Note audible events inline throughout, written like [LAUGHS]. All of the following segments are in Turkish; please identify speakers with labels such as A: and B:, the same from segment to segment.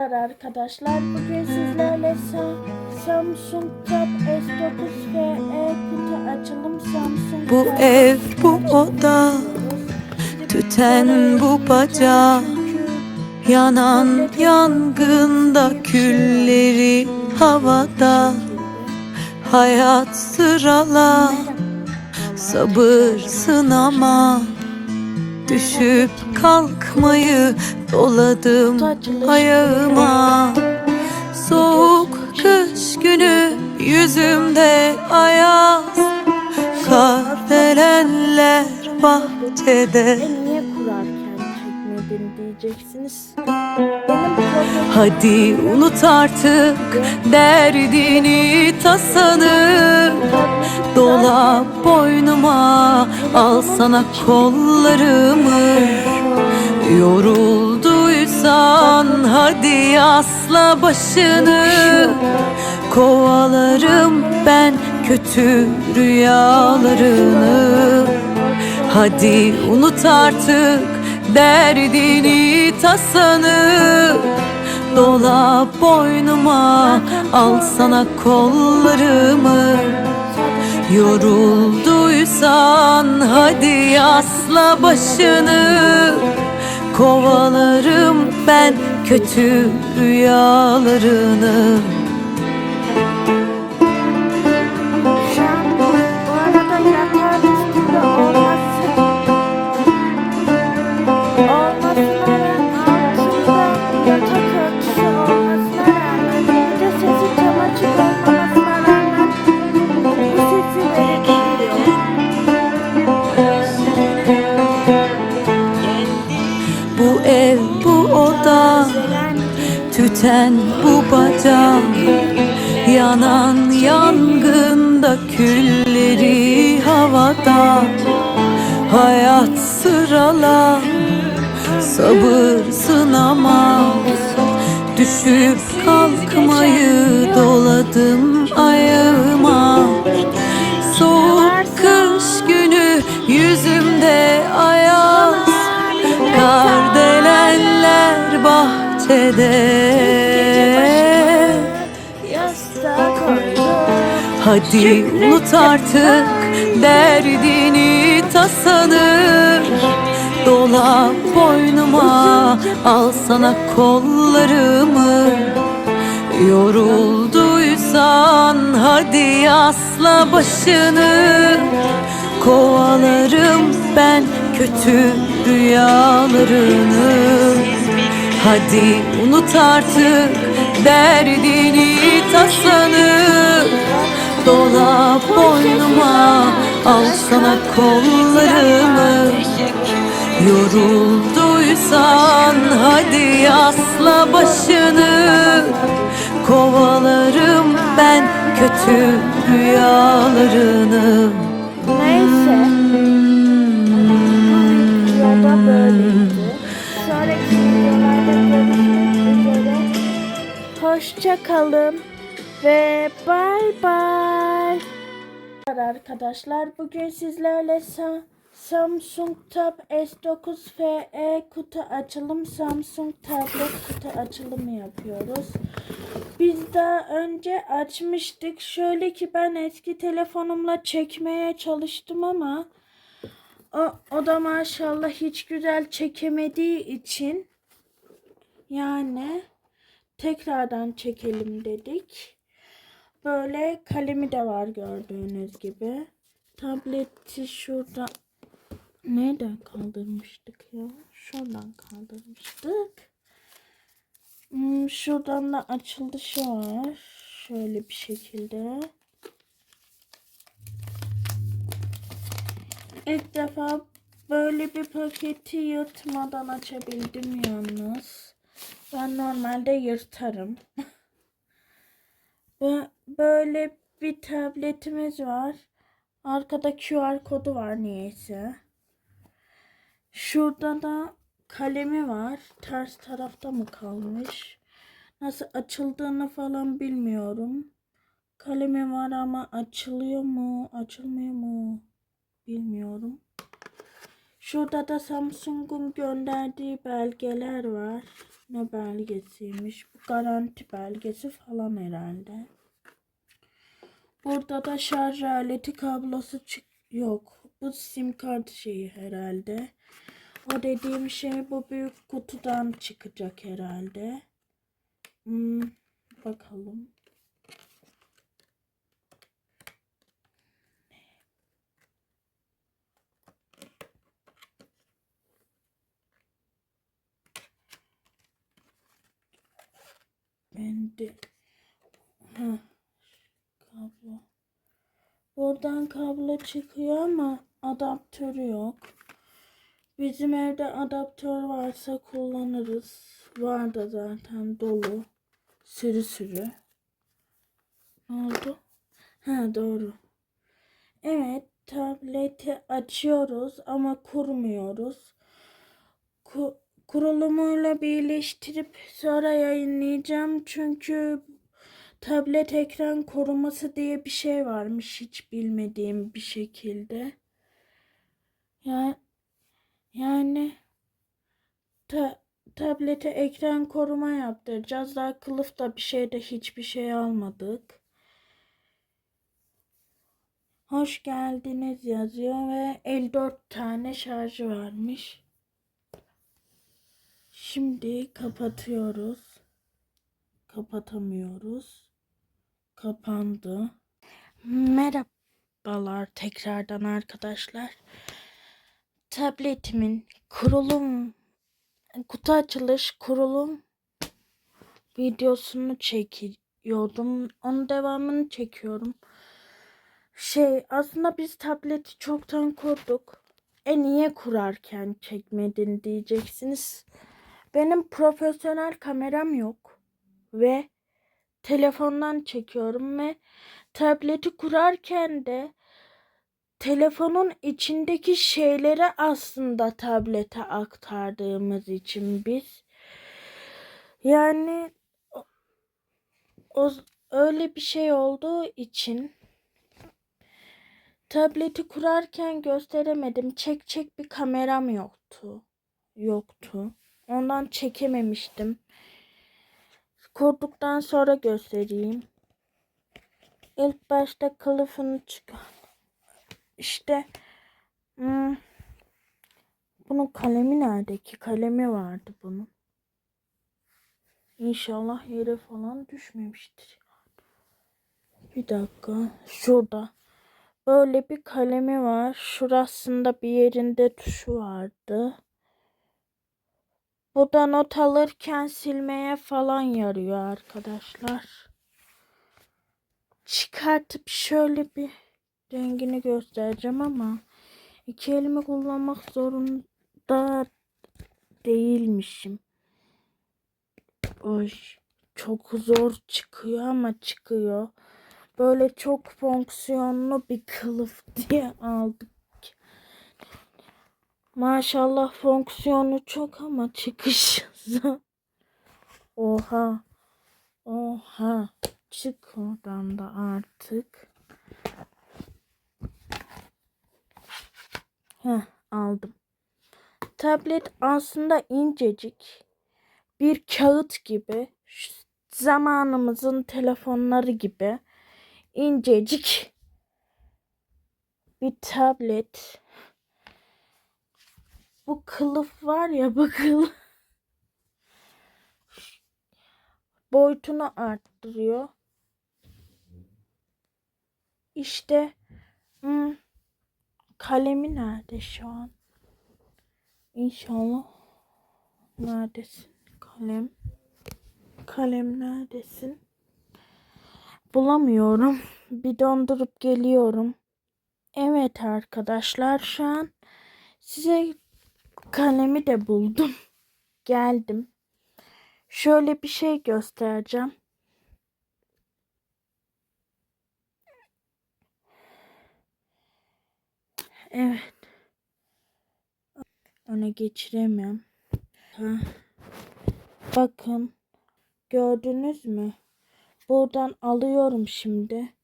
A: Arkadaşlar. Bugün sizlerle Sa- Samsung Tab S9 FE kutu açılım Samsung
B: Bu
A: Tab
B: ev, bu
A: S9
B: oda, tüten bu baca, yanan yangında külleri havada, hayat sırala, sabır sınama, düşüp kalkmayı doladım ayağıma. Soğuk kış günü yüzümde ayaz Kardelenler bahçede
A: problem
B: Hadi unut artık derdini tasanı. Dola boynuma al sana kollarımı. Yorulduysan hadi asla başını. Kovalarım ben kötü rüyalarını. Hadi unut artık derdini tasanı Dola boynuma al sana kollarımı. Yorulduysan hadi asla başını. Kovalarım ben kötü rüyalarını Tüten bu baca Yanan yangında külleri havada. Hayat sırala Sabır sınama Düşüp kalkmayı doladım Hadi unut artık derdini tasanı. Dola boynuma al sana kollarımı. Yorulduysan hadi asla başını. Kovalarım ben kötü rüyalarını. Hadi unut artık derdini tasanı Dola boynuma al sana kollarımı Yorulduysan hadi asla başını Kovalarım ben kötü rüyalarını
A: Neyse. Yolda böyleydi. Sonraki videolarda görüşmek üzere. Hoşça kalın ve bay bay. Arkadaşlar bugün sizlerle Sa- Samsung Tab S9 FE kutu açılım Samsung tablet kutu açılımı yapıyoruz. Biz daha önce açmıştık. Şöyle ki ben eski telefonumla çekmeye çalıştım ama o, o da maşallah hiç güzel çekemediği için yani tekrardan çekelim dedik. Böyle kalemi de var gördüğünüz gibi. Tableti şurada nereden kaldırmıştık ya? Şuradan kaldırmıştık. Hmm, şuradan da açılışı var. Şöyle bir şekilde. İlk defa böyle bir paketi yırtmadan açabildim yalnız. Ben normalde yırtarım. [LAUGHS] Bö- Böyle bir tabletimiz var. Arkada QR kodu var niyeyse. Şurada da kalemi var. Ters tarafta mı kalmış? Nasıl açıldığını falan bilmiyorum. Kalemi var ama açılıyor mu, açılmıyor mu bilmiyorum. Şurada da Samsung'un gönderdiği belgeler var. Ne belgesiymiş? Bu garanti belgesi falan herhalde. Burada da şarj aleti kablosu çık yok. Bu sim kart şeyi herhalde. O dediğim şey bu büyük kutudan çıkacak herhalde. Hmm, bakalım. Ben de Heh, kablo. Buradan kablo çıkıyor ama adaptörü yok. Bizim evde adaptör varsa kullanırız. Var da zaten dolu. Sürü sürü. Ne oldu? Ha doğru. Evet tableti açıyoruz ama kurmuyoruz. Ku- kurulumuyla birleştirip sonra yayınlayacağım. Çünkü tablet ekran koruması diye bir şey varmış hiç bilmediğim bir şekilde. Ya yani ta, tablete ekran koruma yaptıracağız. Daha kılıfta bir şey de hiçbir şey almadık. Hoş geldiniz yazıyor ve 54 tane şarjı varmış. Şimdi kapatıyoruz. Kapatamıyoruz. Kapandı. Merhabalar tekrardan arkadaşlar. Tabletimin kurulum kutu açılış kurulum videosunu çekiyordum. Onun devamını çekiyorum. Şey aslında biz tableti çoktan kurduk. E niye kurarken çekmedin diyeceksiniz. Benim profesyonel kameram yok ve telefondan çekiyorum ve tableti kurarken de telefonun içindeki şeyleri aslında tablete aktardığımız için biz yani o, öyle bir şey olduğu için tableti kurarken gösteremedim. Çek çek bir kameram yoktu. Yoktu. Ondan çekememiştim. Kurduktan sonra göstereyim. İlk başta kılıfını çıkar. İşte hmm, bunun kalemi nerede ki? Kalemi vardı bunun. İnşallah yere falan düşmemiştir. Bir dakika. Şurada. Böyle bir kalemi var. Şurasında bir yerinde tuşu vardı. Bu da not alırken silmeye falan yarıyor arkadaşlar. Çıkartıp şöyle bir rengini göstereceğim ama iki elimi kullanmak zorunda değilmişim. Oy, çok zor çıkıyor ama çıkıyor. Böyle çok fonksiyonlu bir kılıf [LAUGHS] diye aldık. Maşallah fonksiyonu çok ama çıkışı zor. Oha. Oha. Çık oradan da artık. Heh, aldım. Tablet aslında incecik. Bir kağıt gibi. Şu zamanımızın telefonları gibi. incecik bir tablet. Bu kılıf var ya bu kılıf. Boyutunu arttırıyor. İşte hmm, kalemi nerede şu an? İnşallah. Neredesin? Kalem. Kalem neredesin? Bulamıyorum. Bir dondurup geliyorum. Evet arkadaşlar şu an size kalemi de buldum. [LAUGHS] Geldim. Şöyle bir şey göstereceğim. Evet. Öne geçiremem. Ha. Bakın. Gördünüz mü? Buradan alıyorum şimdi.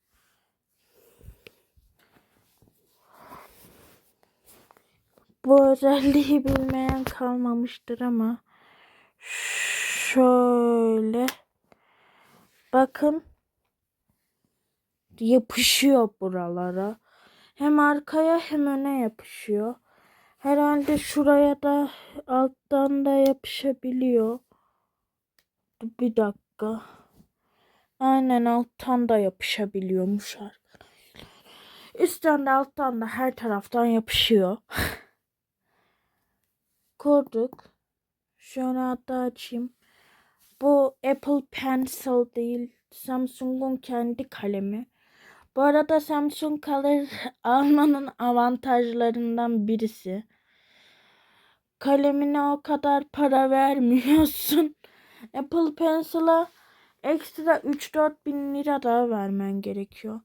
A: Bu özelliği bilmeyen kalmamıştır ama Şöyle. Bakın. Yapışıyor buralara. Hem arkaya hem öne yapışıyor. Herhalde şuraya da alttan da yapışabiliyor. Bir dakika. Aynen alttan da yapışabiliyormuş arkadaşlar. Üstten de alttan da her taraftan yapışıyor. [LAUGHS] Kurduk. Şöyle hatta açayım. Bu Apple Pencil değil. Samsung'un kendi kalemi. Bu arada Samsung kalır [LAUGHS] almanın avantajlarından birisi. Kalemine o kadar para vermiyorsun. [LAUGHS] Apple Pencil'a ekstra 3-4 bin lira daha vermen gerekiyor.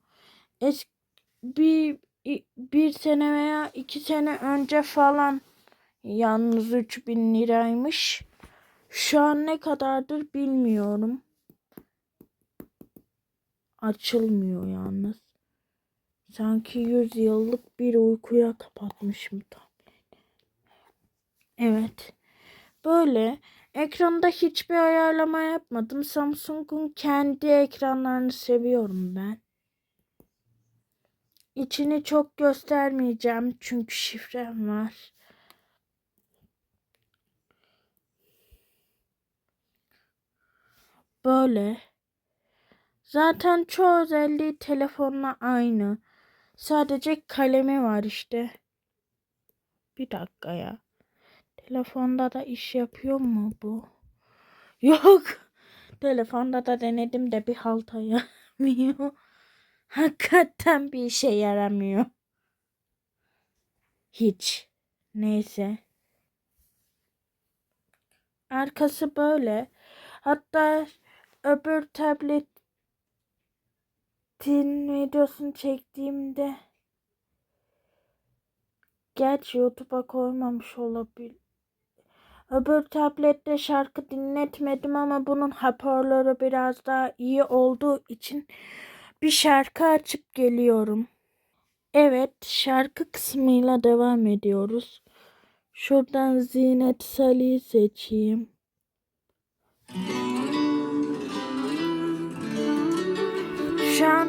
A: Es bir, bir sene veya iki sene önce falan yalnız 3 bin liraymış. Şu an ne kadardır bilmiyorum. Açılmıyor yalnız. Sanki 100 yıllık bir uykuya kapatmışım tam. Evet. Böyle ekranda hiçbir ayarlama yapmadım. Samsung'un kendi ekranlarını seviyorum ben. İçini çok göstermeyeceğim çünkü şifrem var. Böyle. Zaten çoğu özelliği telefonla aynı. Sadece kalemi var işte. Bir dakika ya. Telefonda da iş yapıyor mu bu? Yok. [LAUGHS] Telefonda da denedim de bir halta yaramıyor. [LAUGHS] Hakikaten bir işe yaramıyor. Hiç. Neyse. Arkası böyle. Hatta öbür tabletin videosunu çektiğimde Geç YouTube'a koymamış olabilir. Öbür tablette şarkı dinletmedim ama bunun hoparlörü biraz daha iyi olduğu için bir şarkı açıp geliyorum. Evet, şarkı kısmıyla devam ediyoruz. Şuradan Zinet Salih'i seçeyim. Şu an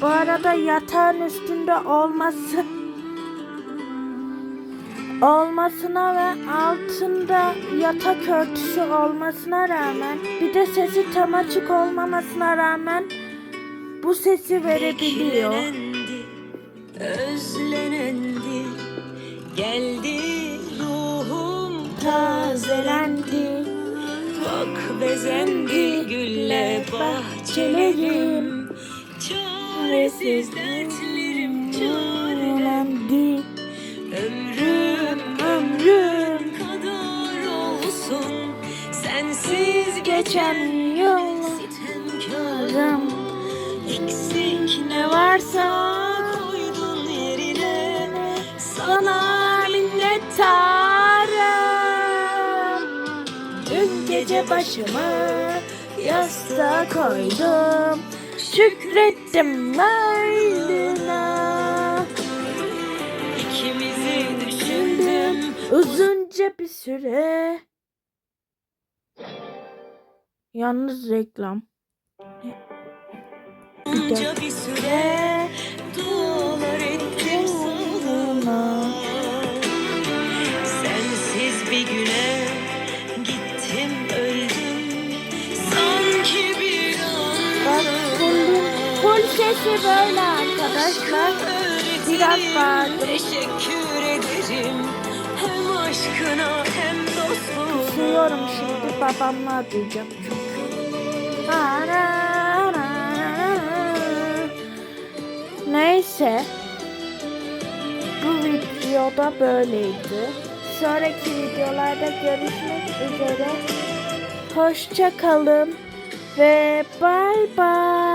A: bu arada yatağın üstünde olması olmasına ve altında yatak örtüsü olmasına rağmen bir de sesi tam açık olmamasına rağmen bu sesi verebiliyor.
C: Beklenendi, özlenendi, geldi ruhum
A: Tazelendi.
C: Bak bezendi gülle bahçelerim Çaresiz dertlerim çarelendi Ömrüm ömrüm kadar olsun. Sensiz geçen yol sitemkarım. Eksik ne varsa koydun yerine. Sana minnettarım. Dün gece başımı yastığa koydum Şükrettim varlığına İkimizi düşündüm.
A: Uzunca bir süre. Yalnız reklam.
C: Uzunca bir süre
A: sesi böyle arkadaşlar. Biraz bağırdım
C: Teşekkür ederim. Hem aşkına hem dostluğuna.
A: Susuyorum şimdi babamla arayacağım çünkü Neyse. Bu videoda böyleydi. Sonraki videolarda görüşmek üzere. Hoşça kalın ve bay bay